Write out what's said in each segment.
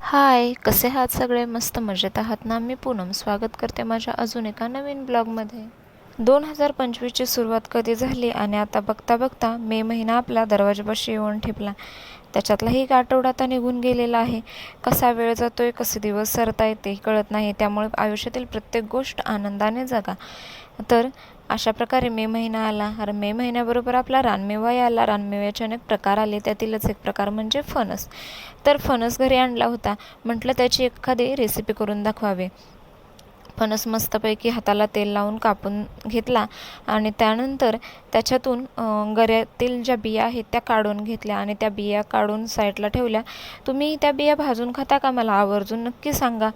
हाय कसे आहात सगळे? मस्त मजेत आहात ना? मी पूनम. स्वागत करते माझ्या अजून एका नवीन ब्लॉगमध्ये. दोन हजार पंचवीसची सुरुवात कधी झाली आणि आता बघता बघता मे महिना आपला दरवाजापाशी येऊन ठेपला. त्याच्यातलाही एक आठवडा आता निघून गेलेला आहे. कसा वेळ जातोय कसे दिवस सरता येते कळत नाही. त्यामुळे आयुष्यातील प्रत्येक गोष्ट आनंदाने जगा. तर अशा प्रकारे मे महिना आला. अरे मे महिन्याबरोबर आपला रानमेवाही आला रानमेव्याचे अनेक प्रकार आले. त्यातीलच एक प्रकार म्हणजे फणस. तर फणस घरी आणला होता. म्हटलं त्याची एखादी रेसिपी करून दाखवावे. फणस मस्तपैकी हाताला तेल लावून कापून घेतला आणि त्यानंतर त्याच्यातून गऱ्यातील ज्या बिया आहेत त्या काढून घेतल्या आणि त्या बिया काढून साईडला ठेवल्या. तुम्ही त्या बिया भाजून खाता का मला आवर्जून नक्की सांगा.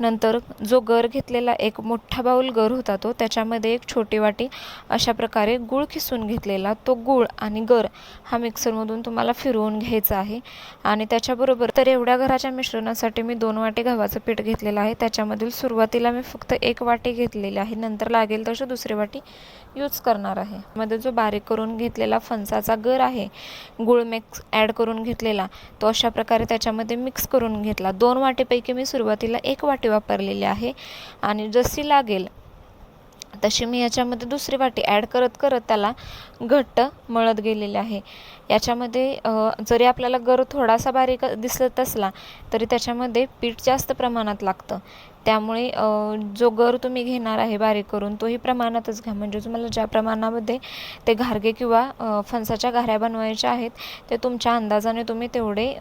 नंतर जो गर घेतलेला एक मोठा बाऊल गर होता तो त्याच्यामध्ये एक छोटी वाटी अशा प्रकारे गूळ खिसून घेतलेला तो गूळ आणि गर हा मिक्सरमधून तुम्हाला फिरवून घ्यायचा आहे. आणि त्याच्याबरोबर तर एवढ्या घराच्या मिश्रणासाठी मी दोन वाटी गव्हाचं पीठ घेतलेलं आहे. त्याच्यामधील सुरुवातीला मी फक्त एक वाटी घेतलेली आहे. नंतर लागेल तशी दुसरी वाटी यूज करणार आहे. मध्ये जो बारीक करून घेतलेला फणसाचा गर आहे गुळ मिक्स ॲड करून घेतलेला तो अशा प्रकारे त्याच्यामध्ये मिक्स करून घेतला. दोन वाटीपैकी मी सुरुवातीला एक वाटी वापरलेली आहे. आणि जशी लागेल तशी मी याच्यामध्ये दुसरी वाटी ॲड करत करत त्याला घट्ट मळत गेलेले आहे. याच्यामध्ये जरी आपल्याला गर थोडासा बारीक दिसत असला तरी त्याच्यामध्ये पीठ जास्त प्रमाणात लागतं. त्यामुळे जो गर तुम्ही घेणार आहे बारीक करून तोही प्रमाणातच घ्या. म्हणजे तुम्हाला ज्या प्रमाणामध्ये ते घारगे किंवा फणसाच्या घाऱ्या बनवायच्या आहेत ते तुमच्या अंदाजाने तुम्ही तेवढे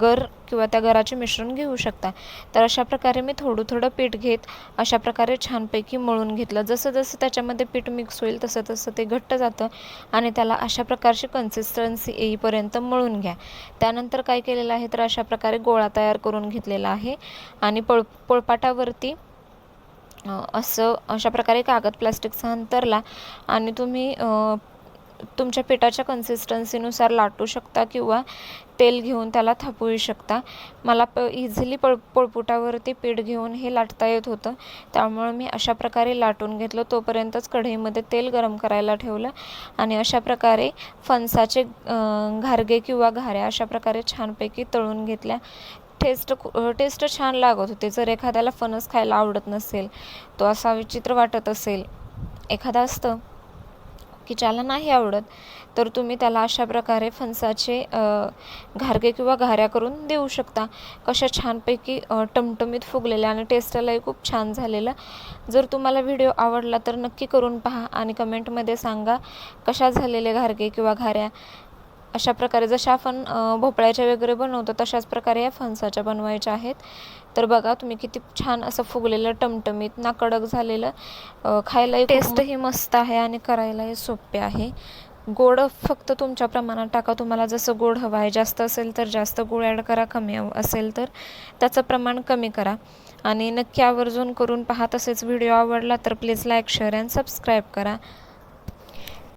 गर किंवा त्या गराचे मिश्रण घेऊ शकता. तर अशा प्रकारे मी थोडं थोडं पीठ घेत अशा प्रकारे छानपैकी मळून घेतलं. जसं जसं त्याच्यामध्ये पीठ मिक्स होईल तसं तसं ते घट्ट जातं आणि त्याला अशा प्रकारची कन्सिस्टन्सी येईपर्यंत मळून घ्या. त्यानंतर काय केलेलं आहे तर अशा प्रकारे गोळा तयार करून घेतलेला आहे आणि पळ पोळपाटा अ, असं अशा प्रकारे कागद प्लास्टिकचा अंतरला आणि तुम्ही तुमच्या पिठाच्या कन्सिस्टन्सीनुसार लाटू शकता किंवा तेल घेऊन त्याला थापवू शकता. मला प इझिली पळ पोळपुटावरती पीठ घेऊन हे लाटता येत होतं. त्यामुळं मी अशा प्रकारे लाटून घेतलं. तोपर्यंतच कढईमध्ये तेल गरम करायला ठेवलं आणि अशा प्रकारे फणसाचे घारगे किंवा घाऱ्या अशा प्रकारे छानपैकी तळून घेतल्या. टेस्ट टेस्ट छान लागत होते. जर एखाद्याला फणस खायला आवडत नसेल तो असा विचित्र वाटत असेल एखादा असतं की ज्याला नाही आवडत तर तुम्ही त्याला अशा प्रकारे फणसाचे घारगे किंवा घाऱ्या करून देऊ शकता. कशा छानपैकी टमटमीत फुगलेल्या आणि टेस्टलाही खूप छान झालेलं. जर तुम्हाला व्हिडिओ आवडला तर नक्की करून पहा आणि कमेंटमध्ये सांगा कशा झालेले घारगे किंवा घाऱ्या. अशा प्रकारे जशा आपण भोपळ्याच्या वगैरे बनवतो तशाच प्रकारे या फणसाच्या बनवायच्या आहेत. तर बघा तुम्ही किती छान असं फुगलेलं टमटमीत ना कडक झालेलं खायलाही टेस्टही मस्त आहे आणि करायलाही सोपे आहे. गोड फक्त तुमच्या प्रमाणात टाका. तुम्हाला जसं गोड हवं आहे जास्त असेल तर जास्त गोड ॲड करा कमी असेल तर त्याचं प्रमाण कमी करा. आणि नक्की आवर्जून करून पहा तसेच व्हिडिओ आवडला तर please like share and subscribe करा.